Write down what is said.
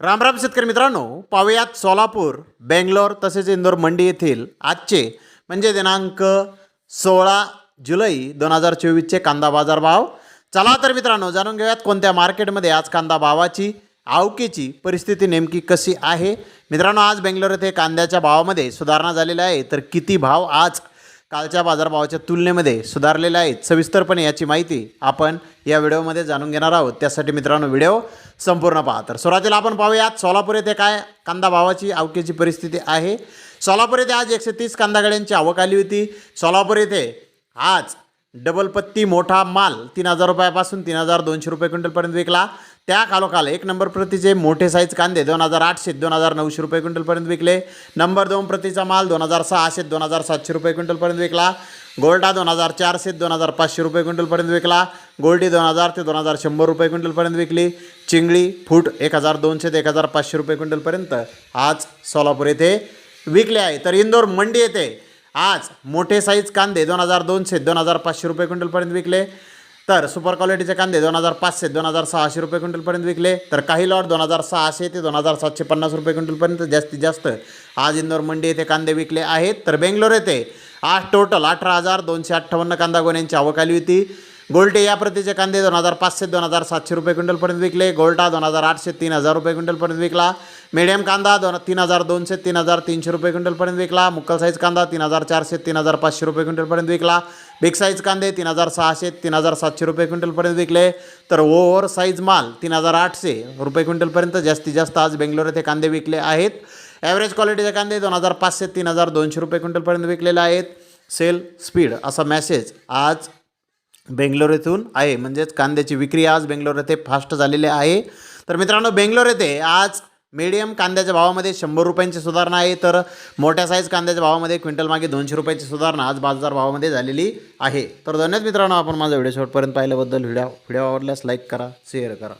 राम राम शेतकरी मित्रांनो पाहुयात सोलापूर बेंगलोर तसेच इंदोर मंडी येथील आजचे म्हणजे दिनांक सोळा जुलै दोन हजार चोवीसचे कांदा बाजार भाव. चला तर मित्रांनो जाणून घेऊयात कोणत्या मार्केटमध्ये आज कांदा भावाची आवकेची परिस्थिती नेमकी कशी आहे. मित्रांनो आज बेंगलोर येथे कांद्याच्या भावामध्ये सुधारणा झालेली आहे तर किती भाव आज कालच्या बाजारभावाच्या तुलनेमध्ये सुधारलेल्या आहेत. सविस्तरपणे याची माहिती आपण या व्हिडिओमध्ये जाणून घेणार आहोत. त्यासाठी मित्रांनो व्हिडिओ संपूर्ण पहा. तर सुरुवातीला आपण पाहूयात सोलापूर येथे काय कांदा भावाची आवकेची परिस्थिती आहे. सोलापूर येथे आज एकशे तीस कांदा गाड्यांची आवक आली होती. सोलापूर येथे आज डबल पत्ती मोठा माल तीन हजार रुपयापासून तीन हजार दोनशे रुपये क्विंटलपर्यंत विकला. त्या खालोखाल एक नंबर प्रतीचे मोठे साईज कांदे दोन हजार आठशे दोन हजार नऊशे रुपये क्विंटलपर्यंत विकले नंबर दोन प्रतीचा माल दोन हजार सहाशे दोन हजार सातशे रुपये क्विंटलपर्यंत विकला गोल्डा दोन हजार चारशे दोन हजार पाचशे रुपये क्विंटलपर्यंत विकला गोल्डी दोन हजार ते दोन हजार शंभर रुपये क्विंटलपर्यंत विकली चिंगळी फूट एक हजार दोनशे ते एक हजार पाचशे रुपये क्विंटलपर्यंत आज सोलापूर येथे विकले आहे तर इंदोर मंडी येथे आज मोठे साईज कांदे दोन हजार दोनशे दोन हजार पाचशे रुपये क्विंटलपर्यंत विकले तर सुपर क्वालिटीचे कांदे दोन हजार पाचशे दोन हजार सहाशे रुपये क्विंटलपर्यंत विकले. तर काही लॉट दोन हजार सहाशे ते दोन हजार सातशे पन्नास रुपये क्विंटलपर्यंत जास्तीत जास्त आज इंदोर मंडी येथे कांदे विकले आहेत. तर बेंगलोर येथे आज टोटल अठरा हजार दोनशे अठ्ठावन्न कांदा गोण्यांची आवक आली होती. गोल्टे या प्रतीचे कांदे दोन हजार पाचशे दोन हजार सातशे रुपये क्विंटलपर्यंत विकले. गोल्टा दोन हजार आठशे तीन हजार रुपये क्विंटलपर्यंत विकला. मीडियम कांदा दोन तीन हजार दोनशे तीन हजार तीनशे रुपये क्विंटलपर्यंत विकला. मुक्कल साईज कांदा तीन हजार चारशे तीन हजार पाचशे रुपये क्विंटलपर्यंत विकला. बिग साईज कांदे तीन हजार सहाशे तीन हजार सातशे रुपये क्विंटलपर्यंत विकले. तर ओव्हर साईज माल तीन हजार आठशे रुपये क्विंटलपर्यंत जास्तीत जास्त आज बेंगलोर येथे कांदे विकले आहेत. ॲव्हरेज क्वालिटीचे कांदे दोन हजार पाचशे तीन हजार दोनशे रुपये क्विंटलपर्यंत विकलेले आहेत. सेल स्पीड असा मेसेज आज बेंगलोर येथून आहे. म्हणजेच कांद्याची विक्री आज बेंगलोर येथे फास्ट झालेली आहे. तर मित्रांनो बेंगलोर येथे आज मीडियम कांद्याच्या भावामध्ये शंभर रुपयांची सुधारणा आहे. तर मोठ्या साईज कांद्याच्या भावामध्ये क्विंटल मागे दोनशे रुपयांची सुधारणा आज बाजार भावामध्ये झालेली आहे. तर धन्यवाद मित्रांनो आपण माझा व्हिडिओ शेवटपर्यंत पाहिल्याबद्दल. व्हिडिओ व्हिडिओ आवडल्यास लाईक करा शेअर करा.